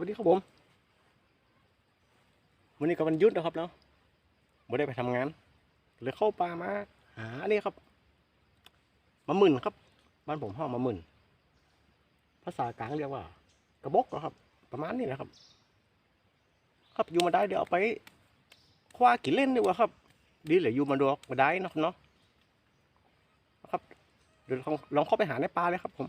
วัสดีครับผม วันนี้ก็วันหยุดนะครับเนาะไม่ได้ไปทำงานเลยเข้าป่ามาหานี่ครับมาหมื่นครับ บ้านผมห้องมาหมื่น ภาษากลางเรียกว่า กระบอกเหรอครับ ประมาณนี้นะครับ ครับอยู่มาได้เดี๋ยวเอาไปคว้ากินเล่นดีกว่าครับ ดีเหลืออยู่มาดูมาได้เนาะเนาะครับเดี๋ยวลองลองเข้าไปหาในป่าเลยครับผม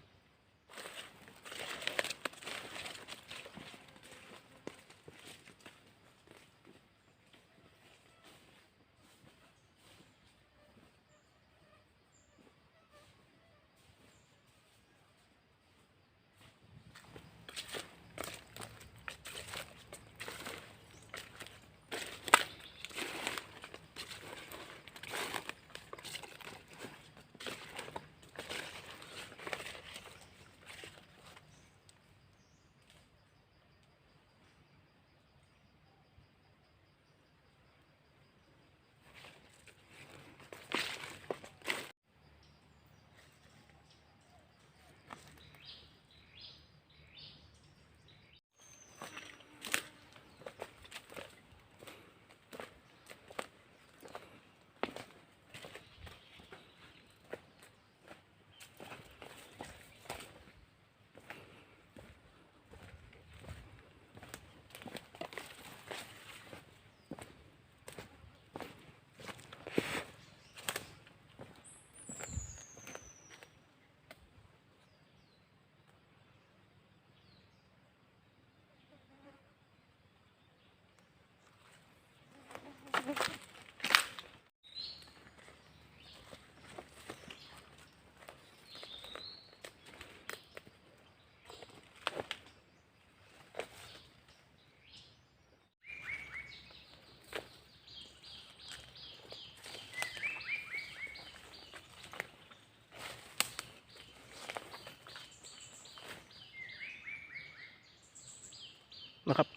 นะครับ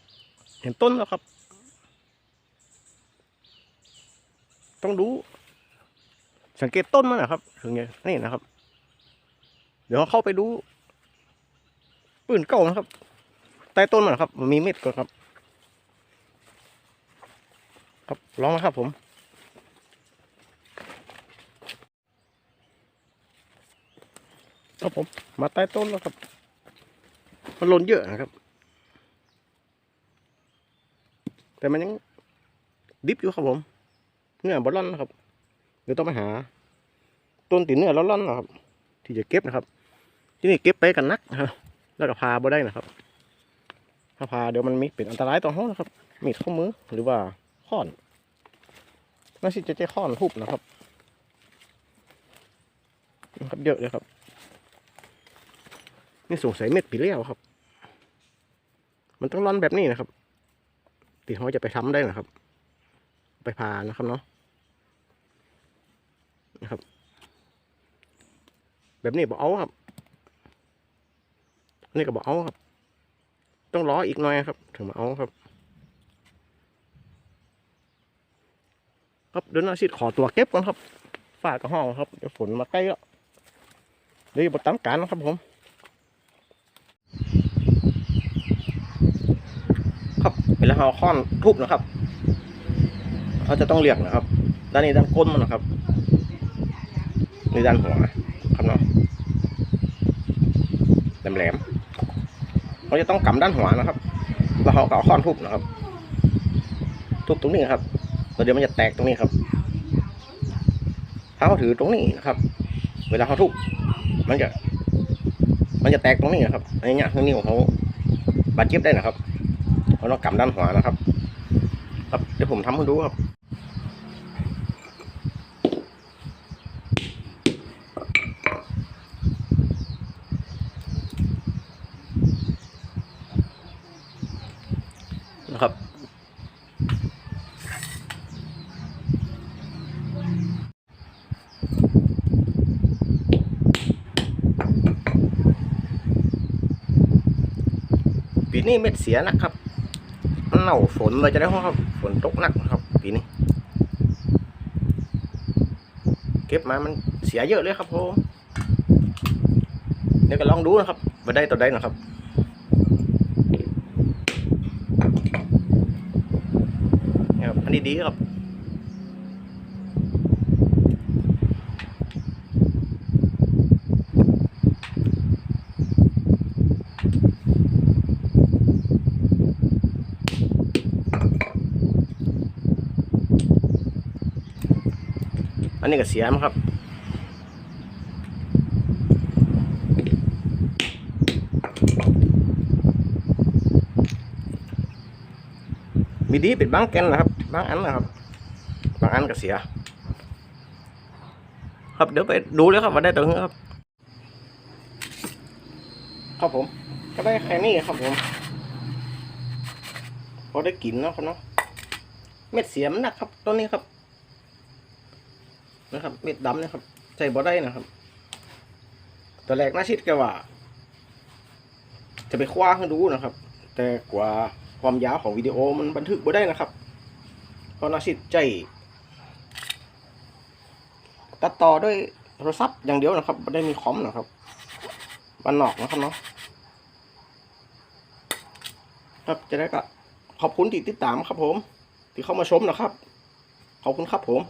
เห็นต้นแล้วครับ ต้องดูสังเกตต้นมันนะครับถึงไงนี่นะครับ เดี๋ยวเข้าไปดูปืนเก่านะครับ ใต้ต้นมันนะครับ มันมีเม็ดก่อนครับ ครับลองนะครับผมครับผม มาใต้ต้นแล้วครับ มันหล่นเยอะนะครับ แต่มันยังดิบอยู่ครับผม เนื้อบอลลอนนะครับ เดี๋ยวต้องไปหา ต้นตีเนื้อร้อนๆนะครับ ที่จะเก็บนะครับ ที่นี่เก็บไปกันนักนะครับแล้วก็พาบ่ได้นะครับ ถ้าพาเดี๋ยวมันมีเป็นอันตรายต่อห้องนะครับ มีดข้อมือหรือว่าค้อนน่าสิจะใช้ค้อนทุบนะครับนะครับเยอะเลยครับ นี่สงสัยเม็ดปีเลี้ยวครับ มันต้องร่อนแบบนี้นะครับ ตีเขาจะไปทำได้นะครับ ไปพานะครับเนาะนะครับ แบบนี้บอกเอาครับอันนี่ก็บอกเอาครับ ต้องรออีกหน่อยครับ ถึงมาเอาครับ ครับเดี๋ยวนาชิดขอตัวเก็บก่อนครับฝากกับห้องครับเดี๋ยวฝนมาใกล้แล้วเดี๋ยวบทตามการนะครับผม ครับ เวลาค้อนทุบนะครับ เขาจะต้องเรียกนะครับ ด้านนี้ด้านก้นมันนะครับนี่ด้านหัวครับเนาะแหลมๆเขาจะต้องกำด้านหัวนะครับ แล้วเขาก็เอาค้อนทุบนะครับ ทุบตรงนี้ครับแล้วเดี๋ยวมันจะแตกตรงนี้ครับ ถ้าเขาถือตรงนี้นะครับ เวลาเขาทุบมันจะ มันจะแตกตรงนี้นะครับอันนี้เนี่ยคือนิ้วเขาบาดเจ็บได้นะครับ เราต้องกำด้านหัวนะครับ ครับเดี๋ยวผมทำให้ดูครับนะครับปีนี้เม็ดเสียนะครับ เน่าฝนเลยจะได้ห้องครับ ฝนตกหนักครับปีนี้ เก็บมามันเสียเยอะเลยครับผมเดี๋ยวก็ลองดูนะครับมาได้ต่อได้นะครับครับอันนี้ดีครับ อันนี้ก็เสียมครับมีดีเป็นบางแกนนะครับบางอันนะครับบางอันก็เสีย ครับเดี๋ยวไปดูเลยครับว่าได้ตัวไหนครับ ครับผม ก็ได้แค่นี้ครับผมพอได้กินเนาะครับเนาะเม็ดเสียมนหนักครับตัวนี้ครับ นะครับ เม็ดดำนะครับ ใส่บ่ได้นะครับตอนแรกน่าชิดแกว่า จะไปคว้าให้ดูนะครับ แต่กว่าความยาวของวิดีโอมันบันทึกบ่ได้นะครับ เพราะน่าชิดใจ ตัดต่อด้วยโทรศัพท์อย่างเดียวนะครับไม่ได้มีคอมนะครับบันนอกนะครับเนาะครับจะได้ก็ขอบคุณที่ติดตามครับผม ที่เข้ามาชมนะครับ ขอบคุณครับผม